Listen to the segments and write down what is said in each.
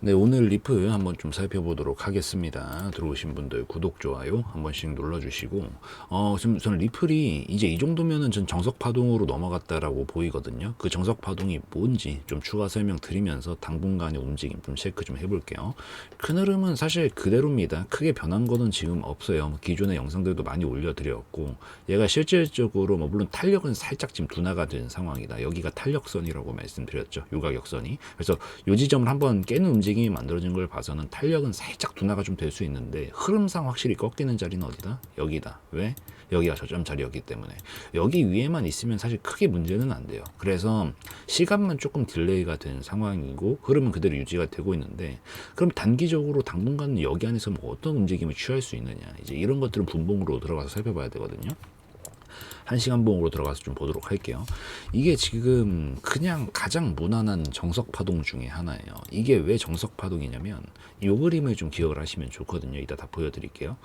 네, 오늘 리플 한번 좀 살펴보도록 하겠습니다. 들어오신 분들 구독, 좋아요 한 번씩 눌러주시고, 어, 지금 저는 리플이 이제 이 정도면은 전 정석 파동으로 넘어갔다라고 보이거든요. 그 정석 파동이 뭔지 좀 추가 설명 드리면서 당분간의 움직임 좀 체크 좀 해볼게요. 큰 흐름은 사실 그대로입니다. 크게 변한 거는 지금 없어요. 뭐 기존의 영상들도 많이 올려드렸고, 얘가 실질적으로 뭐 물론 탄력은 살짝 지금 둔화가 된 상황이다. 여기가 탄력선이라고 말씀드렸죠. 요가격선이. 그래서 요 지점을 한번 깨는 움직임 이 만들어진 걸 봐서는 탄력은 살짝 둔화가 좀 될 수 있는데 흐름상 확실히 꺾이는 자리는 어디다? 여기다. 왜? 여기가 저점 자리였기 때문에 여기 위에만 있으면 사실 크게 문제는 안 돼요. 그래서 시간만 조금 딜레이가 된 상황이고 흐름은 그대로 유지가 되고 있는데 그럼 단기적으로 당분간은 여기 안에서 뭐 어떤 움직임을 취할 수 있느냐 이제 이런 것들은 분봉으로 들어가서 살펴봐야 되거든요. 한 시간 봉으로 들어가서 좀 보도록 할게요. 이게 지금 그냥 가장 무난한 정석 파동 중에 하나예요. 이게 왜 정석 파동이냐면 이 그림을 좀 기억을 하시면 좋거든요. 이따 다 보여드릴게요.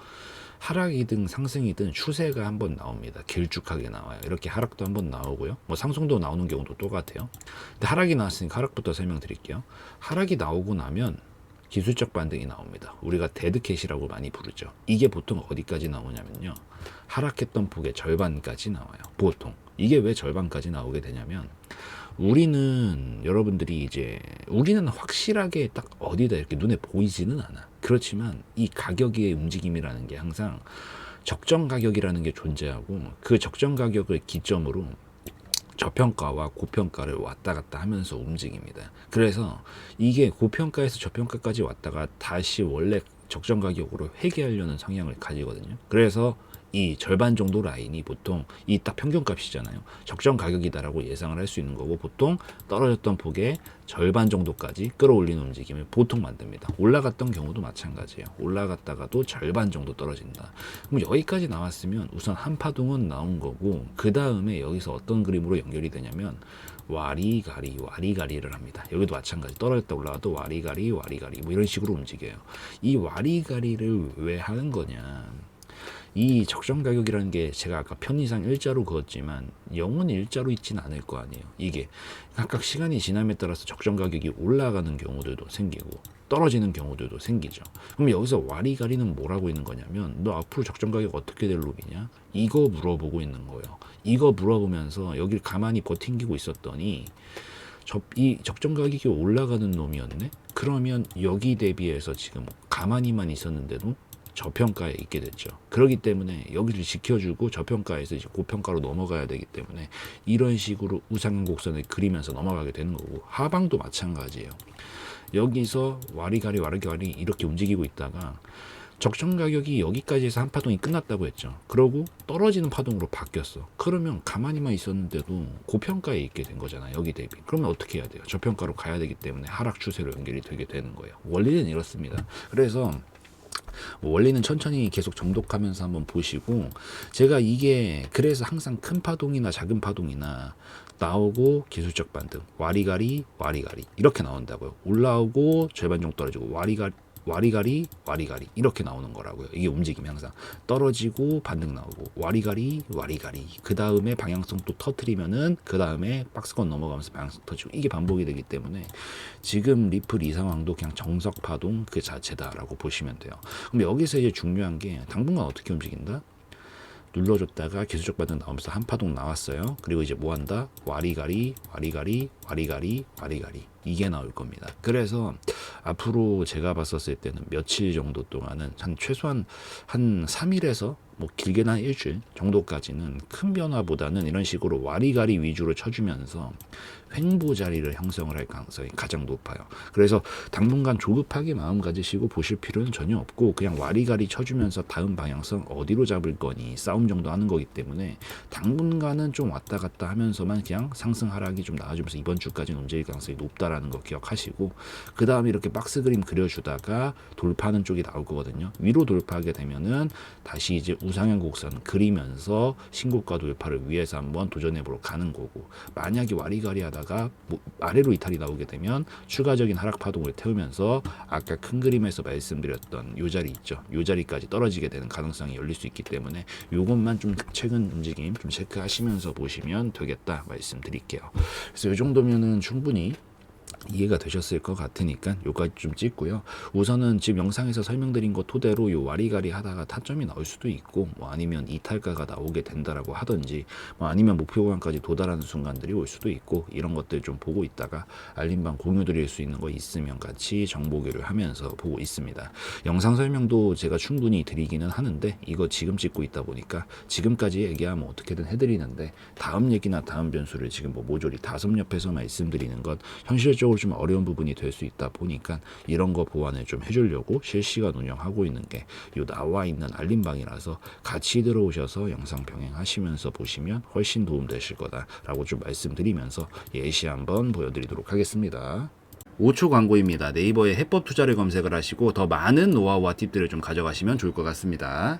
하락이든 상승이든 추세가 한번 나옵니다. 길쭉하게 나와요. 이렇게 하락도 한번 나오고요. 뭐 상승도 나오는 경우도 똑같아요. 근데 하락이 나왔으니까 하락부터 설명드릴게요. 하락이 나오고 나면 기술적 반등이 나옵니다. 우리가 데드캣이라고 많이 부르죠. 이게 보통 어디까지 나오냐면요. 하락했던 폭의 절반까지 나와요. 보통. 이게 왜 절반까지 나오게 되냐면 우리는 여러분들이 이제 우리는 확실하게 딱 어디다 이렇게 눈에 보이지는 않아. 그렇지만 이 가격의 움직임이라는 게 항상 적정 가격이라는 게 존재하고 그 적정 가격을 기점으로 저평가와 고평가를 왔다 갔다 하면서 움직입니다. 그래서 이게 고평가에서 저평가까지 왔다가 다시 원래 적정 가격으로 회귀하려는 성향을 가지거든요. 그래서 이 절반 정도 라인이 보통 이 딱 평균값이잖아요. 적정 가격이다라고 예상을 할 수 있는 거고 보통 떨어졌던 폭의 절반 정도까지 끌어올리는 움직임을 보통 만듭니다. 올라갔던 경우도 마찬가지예요. 올라갔다가도 절반 정도 떨어진다. 그럼 여기까지 나왔으면 우선 한 파동은 나온 거고 그 다음에 여기서 어떤 그림으로 연결이 되냐면 와리가리 와리가리를 합니다. 여기도 마찬가지 떨어졌다 올라가도 와리가리 와리가리 뭐 이런 식으로 움직여요. 이 와리가리를 왜 하는 거냐? 이 적정 가격이라는 게 제가 아까 편의상 일자로 그었지만 영원히 일자로 있진 않을 거 아니에요. 이게 각각 시간이 지남에 따라서 적정 가격이 올라가는 경우들도 생기고 떨어지는 경우들도 생기죠. 그럼 여기서 와리가리는 뭐라고 있는 거냐면 너 앞으로 적정 가격 어떻게 될 놈이냐? 이거 물어보고 있는 거예요. 이거 물어보면서 여기를 가만히 버팅기고 있었더니 저, 이 적정 가격이 올라가는 놈이었네? 그러면 여기 대비해서 지금 가만히만 있었는데도 저평가에 있게 됐죠. 그렇기 때문에 여기를 지켜주고 저평가에서 이제 고평가로 넘어가야 되기 때문에 이런 식으로 우상향 곡선을 그리면서 넘어가게 되는 거고 하방도 마찬가지예요. 여기서 와리가리 와리가리 이렇게 움직이고 있다가 적정 가격이 여기까지 해서 한 파동이 끝났다고 했죠. 그러고 떨어지는 파동으로 바뀌었어. 그러면 가만히만 있었는데도 고평가에 있게 된 거잖아 요. 여기 대비. 그러면 어떻게 해야 돼요? 저평가로 가야 되기 때문에 하락 추세로 연결이 되게 되는 거예요. 원리는 이렇습니다. 그래서 뭐 원리는 천천히 계속 정독하면서 한번 보시고 제가 이게 그래서 항상 큰 파동이나 작은 파동이나 나오고 기술적 반등 와리가리 와리가리 이렇게 나온다고요. 올라오고 절반 정도 떨어지고 와리가리 와리가리 와리가리 이렇게 나오는 거라고요. 이게 움직임이 항상 떨어지고 반등 나오고 와리가리 와리가리 그 다음에 방향성 또 터트리면은 그 다음에 박스권 넘어가면서 방향성 터지고 이게 반복이 되기 때문에 지금 리플 이 상황도 그냥 정석 파동 그 자체다라고 보시면 돼요. 그럼 여기서 이제 중요한 게 당분간 어떻게 움직인다? 눌러줬다가 기술적 반등 나오면서 한 파동 나왔어요. 그리고 이제 뭐 한다? 와리가리, 와리가리, 와리가리, 와리가리. 이게 나올 겁니다. 그래서 앞으로 제가 봤었을 때는 며칠 정도 동안은 한 최소한 한 3일에서 뭐 길게는 한 일주일 정도까지는 큰 변화보다는 이런 식으로 와리가리 위주로 쳐주면서 횡보 자리를 형성을 할 가능성이 가장 높아요. 그래서 당분간 조급하게 마음 가지시고 보실 필요는 전혀 없고 그냥 와리가리 쳐주면서 다음 방향성 어디로 잡을 거니 싸움 정도 하는 거기 때문에 당분간은 좀 왔다 갔다 하면서만 그냥 상승 하락이 좀 나아지면서 이번 주까지는 움직일 가능성이 높다 라는 거 기억하시고 그 다음에 이렇게 박스 그림 그려주다가 돌파하는 쪽이 나올 거거든요. 위로 돌파하게 되면은 다시 이제 우상향 곡선 그리면서 신고가 돌파를 위해서 한번 도전해보러 가는 거고 만약에 와리가리 하다가 뭐 아래로 이탈이 나오게 되면 추가적인 하락 파동을 태우면서 아까 큰 그림에서 말씀드렸던 요 자리 있죠 요 자리까지 떨어지게 되는 가능성이 열릴 수 있기 때문에 요것만 좀 최근 움직임 좀 체크하시면서 보시면 되겠다 말씀드릴게요 그래서 요 정도면은 충분히 이해가 되셨을 것 같으니까 요까지 좀 찍고요. 우선은 지금 영상에서 설명드린 것 토대로 요 와리가리 하다가 타점이 나올 수도 있고 뭐 아니면 이탈가가 나오게 된다라고 하든지 뭐 아니면 목표 구간까지 도달하는 순간들이 올 수도 있고 이런 것들 좀 보고 있다가 알림방 공유 드릴 수 있는 거 있으면 같이 정보교류 하면서 보고 있습니다. 영상 설명도 제가 충분히 드리기는 하는데 이거 지금 찍고 있다 보니까 지금까지 얘기하면 어떻게든 해드리는데 다음 얘기나 다음 변수를 지금 뭐 모조리 다섯 옆에서 말씀드리는 건 현실적으로 좀 어려운 부분이 될 수 있다 보니까 이런 거 보완을 좀 해주려고 실시간 운영하고 있는 게 요 나와 있는 알림방이라서 같이 들어오셔서 영상 병행하시면서 보시면 훨씬 도움 되실 거다라고 좀 말씀드리면서 예시 한번 보여드리도록 하겠습니다. 5초 광고입니다. 네이버에 해법 투자를 검색을 하시고 더 많은 노하우와 팁들을 좀 가져가시면 좋을 것 같습니다.